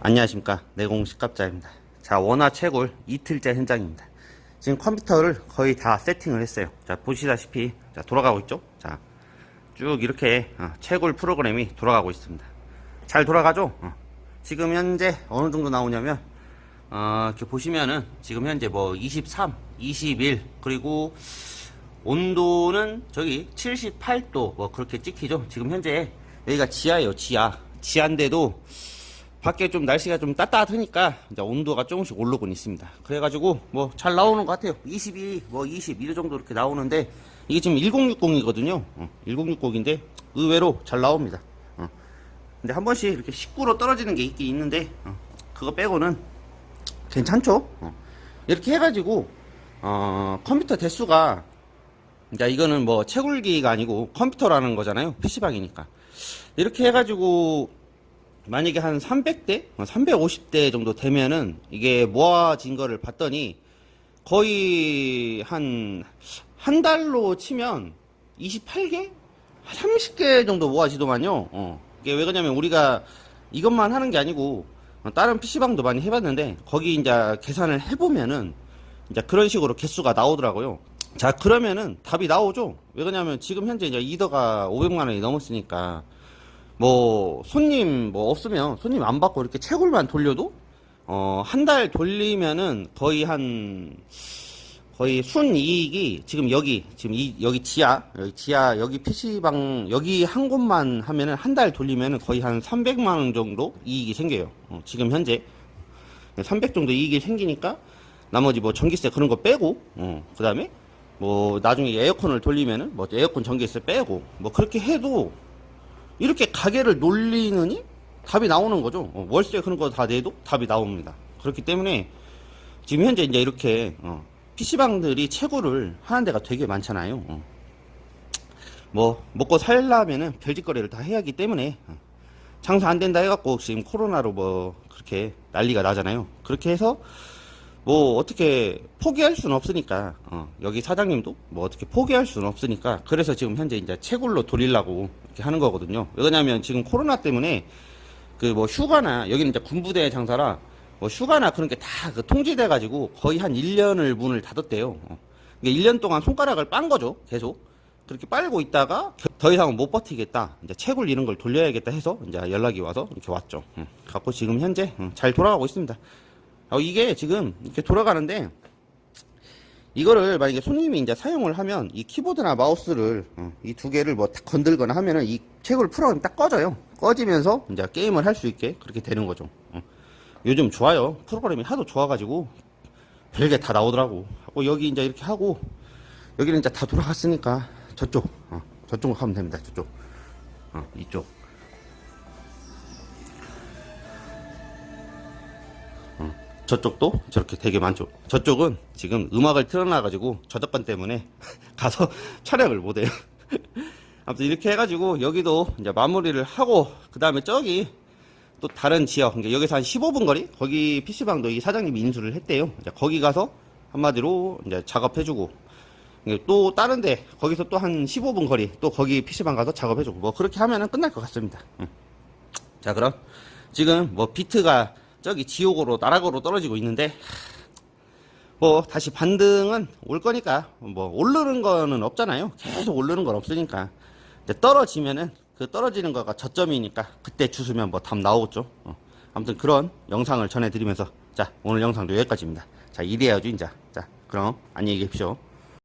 안녕하십니까 내공식 갑자입니다 자 원화 채굴 이틀째 현장입니다 지금 컴퓨터를 거의 다 세팅을 했어요 자 보시다시피 자 돌아가고 있죠 자 쭉 이렇게 어, 채굴 프로그램이 돌아가고 있습니다 잘 돌아가죠 어. 지금 현재 어느 정도 나오냐면 어, 이렇게 보시면은 지금 현재 뭐 23, 21 그리고 온도는 저기 78도 뭐 그렇게 찍히죠. 지금 현재 여기가 지하예요. 지하. 지하인데도 밖에 좀 날씨가 좀 따뜻하니까 이제 온도가 조금씩 오르고 있습니다. 그래가지고 뭐 잘 나오는 것 같아요. 22, 뭐21 정도 이렇게 나오는데 이게 지금 1060이거든요. 어, 1060인데 의외로 잘 나옵니다. 어. 근데 한 번씩 이렇게 19로 떨어지는 게 있긴 있는데 어, 그거 빼고는 괜찮죠. 어. 이렇게 해가지고 어, 컴퓨터 대수가 그러니까 이거는 뭐 채굴기가 아니고 컴퓨터라는 거잖아요. PC방이니까. 이렇게 해가지고 만약에 한 300대, 350대 정도 되면은 이게 모아진 거를 봤더니 거의 한, 한 달로 치면 28개? 30개 정도 모아지더만요. 어. 이게 왜 그러냐면 우리가 이것만 하는 게 아니고 다른 PC방도 많이 해봤는데 거기 이제 계산을 해보면은 이제 그런 식으로 개수가 나오더라고요. 자, 그러면은 답이 나오죠? 왜 그러냐면 지금 현재 이제 이더가 500만 원이 넘었으니까 뭐 손님 뭐 없으면 손님 안 받고 이렇게 채굴만 돌려도 어, 한 달 돌리면은 거의 한 거의 순이익이 지금 여기 지금 이 여기 지하 여기 지하 여기 PC방 여기 한 곳만 하면은 한 달 돌리면은 거의 한 300만 원 정도 이익이 생겨요. 어, 지금 현재 300 정도 이익이 생기니까 나머지 뭐 전기세 그런 거 빼고 어, 그다음에 뭐 나중에 에어컨을 돌리면은 뭐 에어컨 전기세 빼고 뭐 그렇게 해도 이렇게 가게를 놀리느니 답이 나오는 거죠. 어, 월세 그런 거 다 내도 답이 나옵니다. 그렇기 때문에 지금 현재 이제 이렇게 어, PC방들이 채굴을 하는 데가 되게 많잖아요. 어. 뭐 먹고 살려면은 별짓거리를 다 해야 하기 때문에 어, 장사 안 된다 해갖고 지금 코로나로 뭐 그렇게 난리가 나잖아요. 그렇게 해서 뭐 어떻게 포기할 수는 없으니까 어, 여기 사장님도 뭐 어떻게 포기할 수는 없으니까 그래서 지금 현재 이제 채굴로 돌리려고 이렇게 하는 거거든요. 왜냐면 지금 코로나 때문에 그 뭐 휴가나 여기는 이제 군부대 장사라 뭐 휴가나 그런 게 다 그 통제돼 가지고 거의 한 1년을 문을 닫았대요. 어. 이게 1년 동안 손가락을 빤 거죠. 계속. 그렇게 빨고 있다가 더 이상은 못 버티겠다. 이제 채굴 이런 걸 돌려야겠다 해서 이제 연락이 와서 이렇게 왔죠. 음, 갖고 지금 현재 음, 잘 돌아가고 있습니다. 어, 이게 지금 이렇게 돌아가는데 이거를 만약에 손님이 이제 사용을 하면 이 키보드나 마우스를 어, 이두 개를 뭐 딱 건들거나 하면은 이 채굴 프로그램이 딱 꺼져요. 꺼지면서 이제 게임을 할 수 있게 그렇게 되는 거죠. 어. 요즘 좋아요. 프로그램이 하도 좋아가지고 별게 다 나오더라고. 하고 여기 이제 이렇게 하고 여기는 이제 다 돌아갔으니까 저쪽 어, 저쪽으로 가면 됩니다. 저쪽 어, 이쪽. 저쪽도 저렇게 되게 많죠. 저쪽은 지금 음악을 틀어놔가지고 저작권 때문에 가서 촬영을 못해요. 아무튼 이렇게 해가지고 여기도 이제 마무리를 하고 그 다음에 저기 또 다른 지역, 그러니까 여기서 한 15분 거리 거기 PC방도 이 사장님이 인수를 했대요. 거기 가서 한마디로 이제 작업해주고 또 다른데 거기서 또 한 15분 거리 또 거기 PC방 가서 작업해주고 뭐 그렇게 하면은 끝날 것 같습니다. 응. 자 그럼 지금 뭐 비트가 저기 지옥으로 나락으로 떨어지고 있는데 뭐 다시 반등은 올 거니까 뭐 오르는 거는 없잖아요. 계속 오르는 건 없으니까. 이제 떨어지면은 그 떨어지는 거가 저점이니까 그때 주수면 뭐 답 나오겠죠. 어. 아무튼 그런 영상을 전해드리면서 자 오늘 영상도 여기까지입니다. 자 이래야죠 인자 자 그럼 안녕히 계십시오